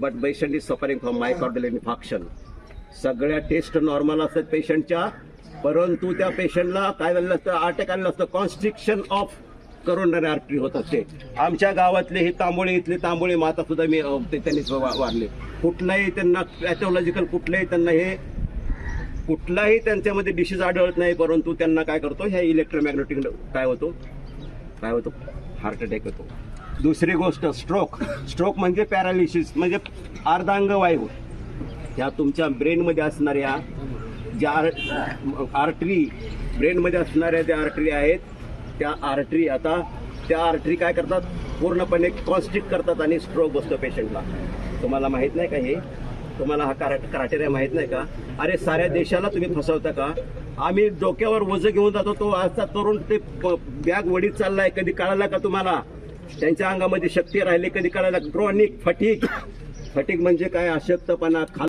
But patient is suffering from myocardial infarction सगळ्या test normal असतात पेशंटच्या परंतु त्या पेशंटला काय झालेलं असतं अटॅक आलेलं असतं कॉन्स्ट्रिक्शन ऑफ करोनरी आर्टरी होत असते. आमच्या गावातले हे तांबोळे इथले तांबोळे माता सुद्धा मी ते त्यांनी वारले. कुठलाही त्यांना पॅथॉलॉजिकल कुठलंही त्यांना हे कुठलाही त्यांच्यामध्ये डिशीज आढळत नाही परंतु त्यांना काय करतो ह्या इलेक्ट्रोमॅग्नेटिक काय होतो काय होतो हार्ट अटॅक होतो. दुसरी गोष्ट स्ट्रोक स्ट्रोक म्हणजे पॅरालिसिस म्हणजे अर्धांग वायू ह्या तुमच्या ब्रेनमध्ये असणाऱ्या ज्या आर्टरी ब्रेनमध्ये असणाऱ्या ज्या आर्टरी आहेत त्या आर्टरी आता त्या आर्टरी काय करतात? पूर्णपणे कॉन्स्ट्रिक्ट करतात आणि स्ट्रोक बसतो पेशंटला तुम्हाला माहीत नाही का हे? तुम्हाला हा करा क्रायटेरिया माहीत नाही का? अरे साऱ्या देशाला तुम्ही फसवता का? आम्ही डोक्यावर वज घेऊन जातो तो आजचा तरुण ते बॅग वडीत चाललाय कधी कळाला का तुम्हाला? त्यांच्या अंगामध्ये शक्ती राहिली कधी कळायला क्रॉनिक फटीक फटीक म्हणजे काय? अशक्तपणा खाल